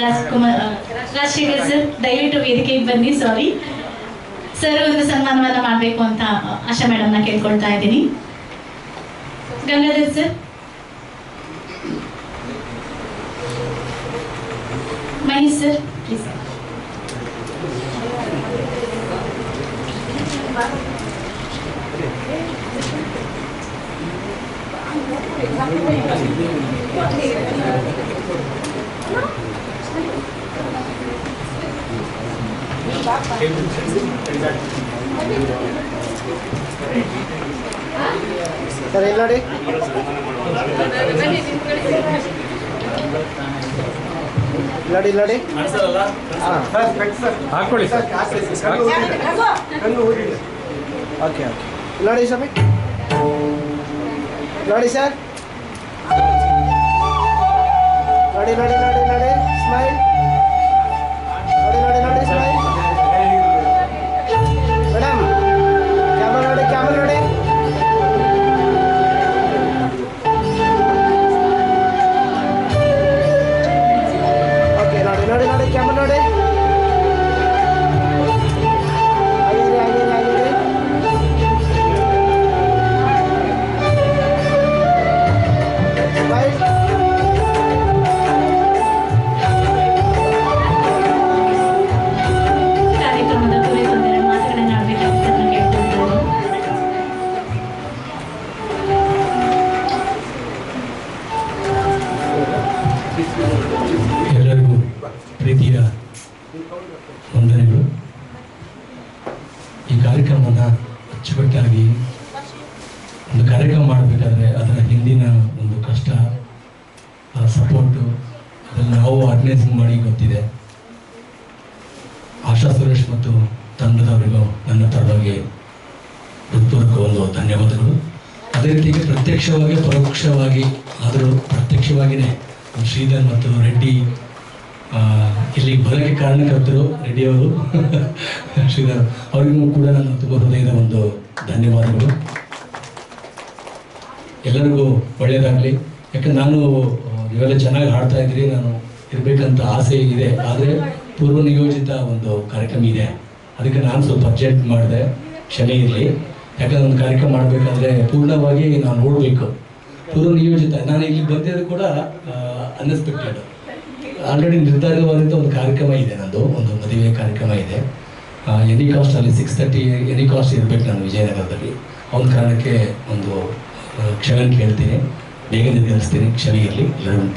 Rajkumar Rajashekhar sir ದಯವಿಟ್ಟು ವೇದಿಕೆಗೆ ಬನ್ನಿ ಸಾರಿ ಸರ್ ಒಂದು ಸನ್ಮಾನವನ್ನ ಮಾಡಬೇಕು ಅಂತ ಆಶಾ ಮೇಡಮ್ನ ಕೇಳ್ಕೊಳ್ತಾ ಇದ್ದೀನಿ Gangadhar sir Mahesh sir please sir ಇಲ್ಲಿ ನೋಡಿ ನೋಡಿ ನೋಡಿ ಹಾಕೊಳ್ಳಿ ಓಕೆ ಓಕೆ ನೋಡಿ ಸ್ವಾಮಿ ನೋಡಿ ಸರ್ ನೋಡಿ ನೋಡಿ ನೋಡಿ ನೋಡಿ ಸ್ಮೈಲ್ ಈ ಕಾರ್ಯಕ್ರಮನ ಅಚ್ಚುಕಟ್ಟಾಗಿ ಒಂದು ಕಾರ್ಯಕ್ರಮ ಮಾಡಬೇಕಾದ್ರೆ ಅದರ ಹಿಂದಿನ ಒಂದು ಕಷ್ಟ, ಆ ಸಪೋರ್ಟು ಅದನ್ನು ನಾವು ಆರ್ಗನೈಸಿಂಗ್ ಮಾಡಿ ಗೊತ್ತಿದೆ. ಆಶಾ ಸುರೇಶ್ ಮತ್ತು ತಂಡದವರಿಗೂ ನನ್ನ ಪರವಾಗಿ ಹೃತ್ಪೂರ್ವಕ ಒಂದು ಧನ್ಯವಾದಗಳು. ಅದೇ ರೀತಿಗೆ ಪ್ರತ್ಯಕ್ಷವಾಗಿ, ಪರೋಕ್ಷವಾಗಿ ಆದರೂ ಪ್ರತ್ಯಕ್ಷವಾಗಿಯೇ ಶ್ರೀಧರ್ ಮತ್ತು ರೆಡ್ಡಿ ಆ, ಇಲ್ಲಿ ಬರೋಕ್ಕೆ ಕಾರಣಕರ್ತರು ರೆಡ್ಡಿಯವರು ಶ್ರೀಧರ್ ಅವರಿಗೂ ಕೂಡ ನನ್ನ ತುಂಬ ಹೃದಯದ ಒಂದು ಧನ್ಯವಾದಗಳು. ಎಲ್ಲರಿಗೂ ಒಳ್ಳೆಯದಾಗಲಿ. ಯಾಕಂದ್ರೆ ನಾನು ಇವೆಲ್ಲ ಚೆನ್ನಾಗಿ ಹಾಡ್ತಾ ಇದ್ರಿ ನಾನು ಇರಬೇಕಂತ ಆಸೆ ಇದೆ. ಆದರೆ ಪೂರ್ವ ನಿಯೋಜಿತ ಒಂದು ಕಾರ್ಯಕ್ರಮ ಇದೆ. ಅದಕ್ಕೆ ನಾನು ಸ್ವಲ್ಪ ಅಬ್ಜೆಕ್ಟ್ ಮಾಡಿದೆ. ಕ್ಷಮೆ ಇರಲಿ. ಯಾಕಂದ್ರೆ ಒಂದು ಕಾರ್ಯಕ್ರಮ ಮಾಡಬೇಕಾದ್ರೆ ಪೂರ್ಣವಾಗಿ ನಾನು ನೋಡಬೇಕು. ಪೂರ್ವ ನಿಯೋಜಿತ ನಾನು ಇಲ್ಲಿ ಬಂದಿದ್ದು ಕೂಡ ಅನ್ಎಕ್ಸ್ಪೆಕ್ಟೆಡ್ ಆಲ್ರೆಡಿ ನಿರ್ಧಾರವಾದಂಥ ಒಂದು ಕಾರ್ಯಕ್ರಮ ಇದೆ ನಂದು ಒಂದು ಮದುವೆ ಕಾರ್ಯಕ್ರಮ ಇದೆ. ಎನಿ ಕಾಸ್ಟ್ ಅಲ್ಲಿ ಸಿಕ್ಸ್ ತರ್ಟಿ ಎನಿ ಕಾಸ್ಟ್ ಇರಬೇಕು ನಾನು ವಿಜಯನಗರದಲ್ಲಿ. ಅವನ ಕಾರಣಕ್ಕೆ ಒಂದು ಕ್ಷಣ ಕ್ಷಮೆ ಕೇಳ್ತೀನಿ. ಬೇಗ ನಿರ್ಧರಿಸ್ತೀನಿ ಕ್ಷಮೆ ಇರಲಿ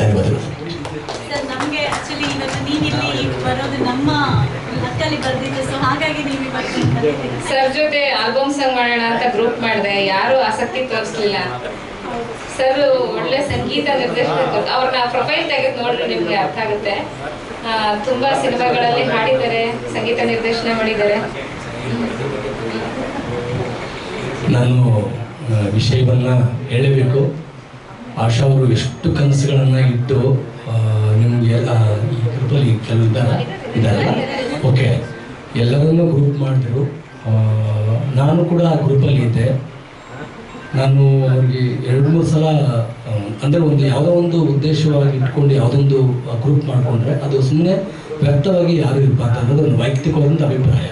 ಧನ್ಯವಾದಗಳು. ಸರ್ ನಮಗೆ ಆಕ್ಚುಲಿ ಇವತ್ತು ನೀವಿಲ್ಲಿ ಬರೋದು ನಮ್ಮ ಲಕ್ಕಲ್ಲಿ ಬರ್ದಿದ್ದು ಸೊ ಹಾಗಾಗಿ ನೀವು ಇವತ್ತು ಸರ್ ಜೊತೆ ಆಲ್ಬಮ್ ಸಾಂಗ್ ಮಾಡೋಣ ಅಂತ ಗ್ರೂಪ್ ಮಾಡಿದೆ. ಯಾರು ಆಸಕ್ತಿ ತೋರಿಸ್ಲಿಲ್ಲ. ಸರ್, ಒಳ್ಳೆ ಸಂಗೀತ ನಿರ್ದೇಶಕರು. ಅವ್ರನ್ನ ಪ್ರೊಫೈಲ್ ತೆಗೆದು ನೋಡ್ರಿ, ನಿಮ್ಗೆ ಅರ್ಥ ಆಗುತ್ತೆ. ತುಂಬಾ ಸಿನಿಮಾಗಳಲ್ಲಿ ಹಾಡಿದ್ದಾರೆ, ಸಂಗೀತ ನಿರ್ದೇಶನ ಮಾಡಿದ್ದಾರೆ. ನಾನು ವಿಷಯವನ್ನ ಹೇಳಬೇಕು. ಆಶಾ ಅವರು ಎಷ್ಟು ಕನಸುಗಳನ್ನ ಇಟ್ಟು ನಿಮ್ಗೆ ಗ್ರೂಪಲ್ಲಿ ಕೆಲವು ಇದಲ್ಲ ಓಕೆ. ಎಲ್ಲರನ್ನೂ ಗ್ರೂಪ್ ಮಾಡಿದ್ರು. ನಾನು ಕೂಡ ಆ ಗ್ರೂಪಲ್ಲಿ ಇದ್ದೆ. ನಾನು ಅವ್ರಿಗೆ ಎರಡು ಮೂರು ಸಲ ಅಂದರೆ ಒಂದು ಯಾವುದೋ ಒಂದು ಉದ್ದೇಶವಾಗಿ ಇಟ್ಕೊಂಡು ಯಾವುದೊಂದು ಗ್ರೂಪ್ ಮಾಡಿಕೊಂಡ್ರೆ ಅದು ಸುಮ್ಮನೆ ವ್ಯಕ್ತವಾಗಿ ಯಾರು ಇರಬಾರ್ದು ಅನ್ನೋದು ಒಂದು ವೈಯಕ್ತಿಕವಾದಂಥ ಅಭಿಪ್ರಾಯ.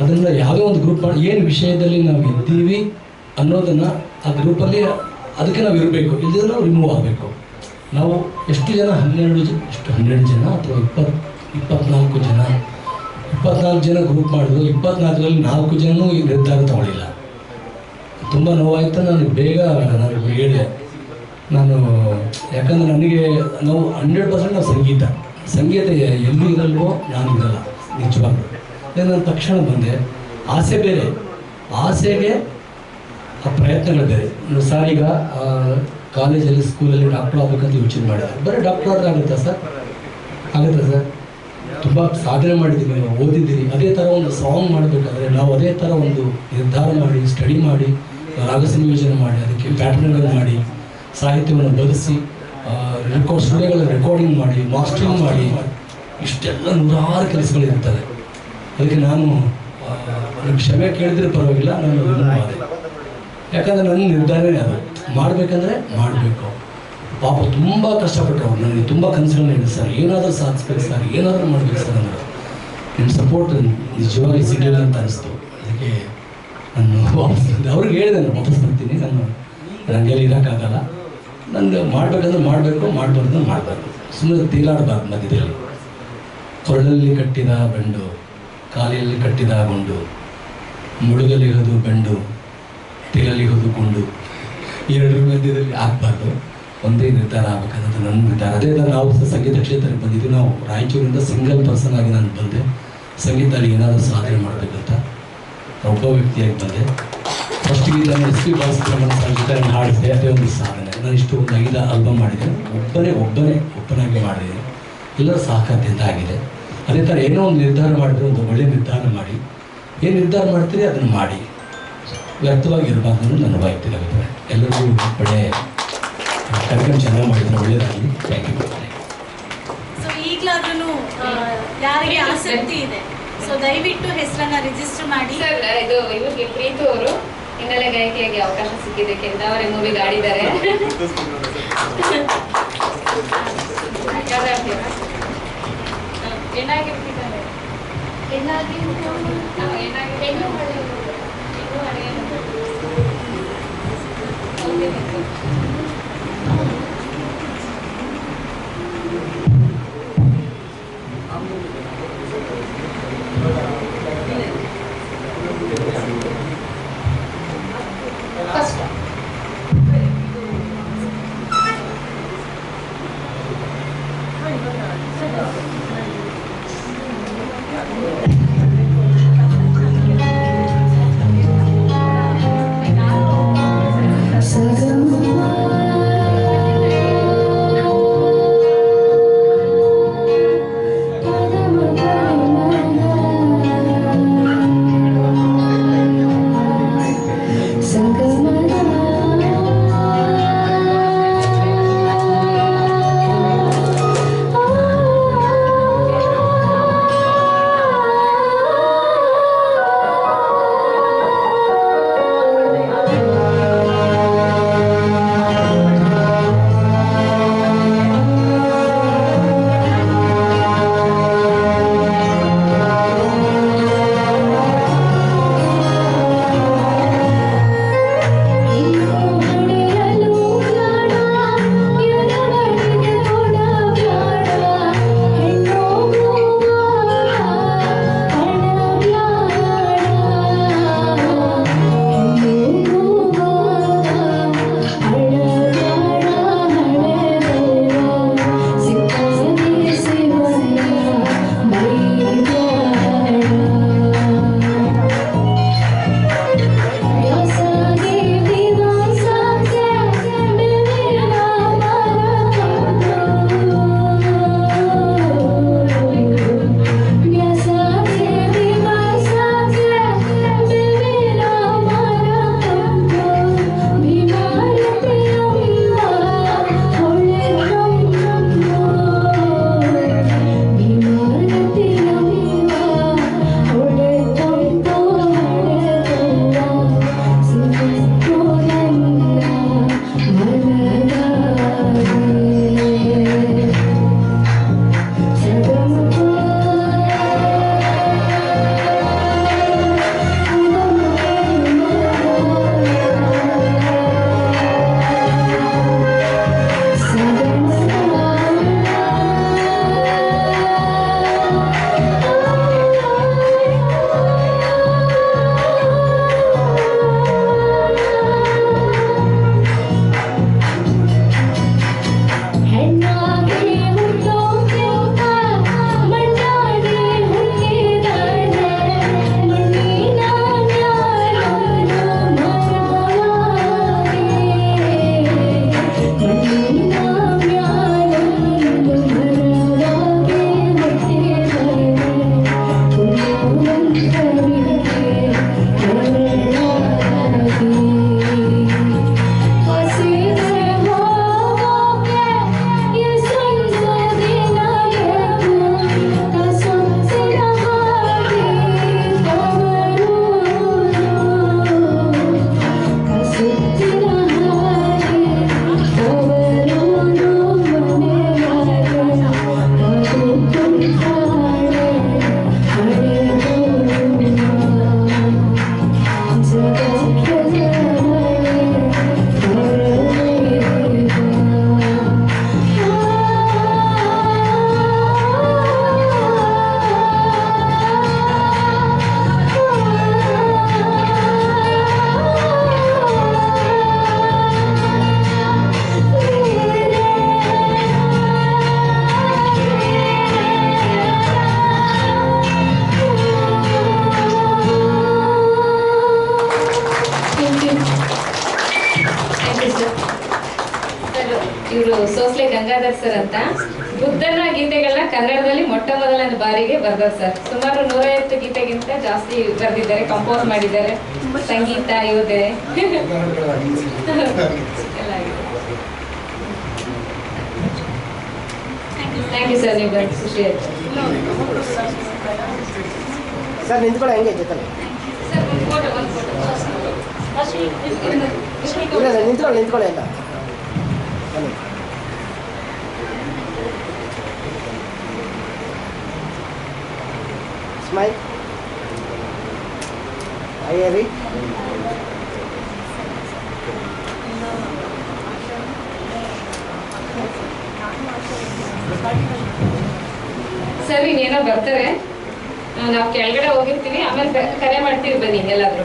ಅದರಿಂದ ಯಾವುದೋ ಒಂದು ಗ್ರೂಪ್ ಮಾಡಿ, ಏನು ವಿಷಯದಲ್ಲಿ ನಾವು ಇದ್ದೀವಿ ಅನ್ನೋದನ್ನು ಆ ಗ್ರೂಪಲ್ಲಿ ಅದಕ್ಕೆ ನಾವು ಇರಬೇಕು. ಇಲ್ಲದಿದ್ರೆ ನಾವು ರಿಮೂವ್ ಆಗಬೇಕು. ನಾವು ಎಷ್ಟು ಜನ? ಹನ್ನೆರಡು ಜನ ಎಷ್ಟು? ಹನ್ನೆರಡು ಜನ ಅಥವಾ ಇಪ್ಪತ್ತು ಇಪ್ಪತ್ನಾಲ್ಕು ಜನ? ಇಪ್ಪತ್ನಾಲ್ಕು ಜನ ಗ್ರೂಪ್ ಮಾಡಿದ್ರು, ಇಪ್ಪತ್ನಾಲ್ಕರಲ್ಲಿ ನಾಲ್ಕು ಜನನೂ ಈ ನಿರ್ಧಾರ ತಗೊಳ್ಳಿಲ್ಲ. ತುಂಬ ನೋವಾಯಿತು. ನಾನು ಬೇಗ ನಾನು ಹೇಳಿದೆ ನಾನು, ಯಾಕಂದ್ರೆ ನನಗೆ ನಾವು ಹಂಡ್ರೆಡ್ ಪರ್ಸೆಂಟ್ ನಾವು ಸಂಗೀತ. ಸಂಗೀತ ಎಲ್ಲಿ ಇರಲ್ವೋ ನಾನು ಇರಲ್ಲ, ನಿಜವಾಗ್ಲೂ. ನಾನು ತಕ್ಷಣ ಬಂದೆ. ಆಸೆ ಬೇರೆ. ಆಸೆಗೆ ಆ ಪ್ರಯತ್ನಗಳು ಬೇರೆ. ಸರ್ ಈಗ ಕಾಲೇಜಲ್ಲಿ ಸ್ಕೂಲಲ್ಲಿ ಡಾಕ್ಟರ್ ಆಗಬೇಕಂತ ಯೋಚನೆ ಮಾಡಿದೆ ಬರೀ ಡಾಕ್ಟರ್ ಆದ್ರೆ ಆಗುತ್ತಾ ಸರ್ ಆಗುತ್ತಾ ಸರ್ ತುಂಬ ಸಾಧನೆ ಮಾಡಿದ್ದೀವಿ ನಾವು ಓದಿದ್ದೀನಿ ಅದೇ ಥರ ಒಂದು ಸಾಂಗ್ ಮಾಡಬೇಕಾದ್ರೆ ನಾವು ಅದೇ ಥರ ಒಂದು ನಿರ್ಧಾರ ಮಾಡಿ ಸ್ಟಡಿ ಮಾಡಿ ರಾಗ ಸಂಯೋಜನೆ ಮಾಡಿ, ಅದಕ್ಕೆ ಪ್ಯಾಟರ್ನ್ಗಳನ್ನು ಮಾಡಿ, ಸಾಹಿತ್ಯವನ್ನು ಬರೆಸಿ ರೆಕಾರ್ಡ್ ಸ್ಟುಡಿಯೋಗಳ ರೆಕಾರ್ಡಿಂಗ್ ಮಾಡಿ ಮಾಸ್ಟರಿಂಗ್ ಮಾಡಿ, ಇಷ್ಟೆಲ್ಲ ನೂರಾರು ಕೆಲಸಗಳಿರ್ತದೆ ಅದಕ್ಕೆ ನಾನು ಕ್ಷಮೆ ಕೇಳಿದ್ರೆ ಪರವಾಗಿಲ್ಲ, ನಾನು ಯಾಕಂದರೆ ನನ್ನ ನಿರ್ಧಾರನೇ ಅದು. ಮಾಡಬೇಕಂದ್ರೆ ಮಾಡಬೇಕು. ಪಾಪ ತುಂಬ ಕಷ್ಟಪಟ್ಟು ಅವ್ರು ನನಗೆ ತುಂಬ ಕನಸುಗಳನ್ನ ಸರ್. ಏನಾದರೂ ಸಾಧಿಸ್ಬೇಕು ಸರ್, ಏನಾದರೂ ಮಾಡಬೇಕು ಸರ್ ಅಂದರು. ನಿಮ್ಮ ಸಪೋರ್ಟ್ ನಿಜವಾಗಿ ಸಿಗಲಿಲ್ಲ ಅಂತ ಅನಿಸ್ತು. ಅದಕ್ಕೆ ನಾನು ವಾಪಸ್ ಅವ್ರಿಗೆ ಹೇಳಿದೆ, ನಾನು ವಾಪಸ್ ಬರ್ತೀನಿ, ನಾನು ನನಗೆ ಇರೋಕ್ಕಾಗಲ್ಲ. ನಂದು ಮಾಡಬೇಕಂದ್ರೆ ಮಾಡಬೇಕು, ಮಾಡಬಾರ್ದು ಮಾಡಬಾರ್ದು. ಸುಮ್ಮನೆ ತೀಲಾಡಬಾರ್ದು ಮಧ್ಯದಲ್ಲಿ ಕೊರಳಲ್ಲಿ ಕಟ್ಟಿದ ಬೆಂಡು, ಕಾಲಿಯಲ್ಲಿ ಕಟ್ಟಿದ ಗುಂಡು ಮುಳುಗಲಿರೋದು ಬೆಂಡು ತಿರಲಿರೋದು ಗುಂಡು, ಎರಡರ ಮಧ್ಯದಲ್ಲಿ ಆಗಬಾರ್ದು. ಒಂದೇ ನಿರ್ಧಾರ ಆಗಬೇಕನ್ನೋದು ನನ್ನ ನಿರ್ಧಾರ. ಅದೇ ಥರ ನಾವು ಸಂಗೀತ ಕ್ಷೇತ್ರಕ್ಕೆ ಬಂದಿದ್ದು ನಾವು ರಾಯಚೂರಿಂದ ಸಿಂಗಲ್ ಪರ್ಸನ್ ಆಗಿ ನಾನು ಬಂದೆ. ಸಂಗೀತದಲ್ಲಿ ಏನಾದರೂ ಸಾಧನೆ ಮಾಡಬೇಕಂತ. ಒಬ್ಬ ವ್ಯಕ್ತಿಯಾಗಿ ಬಂದೆ. ಫಸ್ಟಿಗೆ ನಾನು ಎಸ್ ಪಿ ಬಾಲಸುಬ್ರಹ್ಮಣ್ಯ ಸಂಗೀತ ಜೊತೆ ನಾನು ಹಾಡಿದೆ ಅದೇ ಒಂದು ಸಾಧನೆ. ನಾನು ಇಷ್ಟು ಒಂದು ಐದು ಆಲ್ಬಮ್ ಮಾಡಿದೆ. ಒಬ್ಬನೇ ಒಬ್ಬನೇ, ಒಬ್ಬನಾಗಿ ಮಾಡಿದೆ. ಎಲ್ಲರ ಸಹಕಾರದಿಂದ ಆಗಿದೆ. ಅದೇ ಥರ ಏನೋ ಒಂದು ನಿರ್ಧಾರ ಮಾಡಿದ್ರೆ, ಒಂದು ಒಳ್ಳೆಯ ನಿರ್ಧಾರ ಮಾಡಿ. ಏನು ನಿರ್ಧಾರ ಮಾಡ್ತೀರಿ? ಅದನ್ನು ಮಾಡಿ. ವ್ಯರ್ಥವಾಗಿ ಇರಬಾರ್ದು ನನ್ನ ವೈಯಕ್ತಿಕ ಅಭಿಪ್ರಾಯ. ಎಲ್ಲರಿಗೂ ಒಳ್ಳೆ ಕಾರ್ಯಕ್ರಮ ಚೆನ್ನಾಗಿ ಮಾಡಿದ್ರೆ ಒಳ್ಳೆಯದಾಗಲಿ ಥ್ಯಾಂಕ್ ಯು ಯಾರಿಗೆ ಆಸಕ್ತಿ ಇದೆ? ಸೊ ದಯವಿಟ್ಟು ಹೆಸರನ್ನ ರಿಜಿಸ್ಟರ್ ಮಾಡಿ. ಸರ್ ಇದು ಇವ್ರಿಗೆ ಪ್ರೀತು ಅವರು ಹಿನ್ನೆಲೆ ಗಾಯಕಿಯಾಗಿ ಅವಕಾಶ ಸಿಕ್ಕಿದೆ ಅವರೇ ಮೂವಿ ಆಡಿದ್ದಾರೆ. ಏನಾಗಿರ್ತಿದ್ದಾರೆ? ಏನಾಗಿ ಏನು ಇನ್ನೂ ಸೊ ಸೋಸ್ಲೆ ಗಂಗಾಧರ್ ಸರ್ ಅಂತ. ಬುದ್ಧನ ಗೀತೆಗಳನ್ನ ಕನ್ನಡದಲ್ಲಿ ಮೊಟ್ಟ ಮೊದಲನೇ ಬಾರಿಗೆ ಬರ್ದವ್ರು ಸರ್. ಸುಮಾರು ನೂರೈವತ್ತು ಗೀತೆಗಿಂತ ಜಾಸ್ತಿ ಬರೆದಿದ್ದಾರೆ ಕಂಪೋಸ್ ಮಾಡಿದ್ದಾರೆ. ಸಂಗೀತ, ಯೋಧೆ. ಥ್ಯಾಂಕ್ ಯು ಸರ್ ಖುಷಿ ಆಯ್ತು. ಸರ್, ನಿಂತ್ಕೊಳ್ಳಿ, ಹೆಂಗೆ ನಿಂತ್ಕೊಳ್ಳಿ ನಿಂತ್ಕೊಳ್ಳಿ ಬನ್ನಿ ಸ್ಮೈಲ್ ಅಯ್ಯರಿ ಸರ್ ಇನ್ನೇನೋ ಬರ್ತಾರೆ. ನಾವು ಕೆಳಗಡೆ ಹೋಗಿರ್ತೀವಿ ಆಮೇಲೆ ಬೆ- ಕರೆ ಮಾಡ್ತೀವಿ ಬನ್ನಿ ಎಲ್ಲಾದ್ರೂ.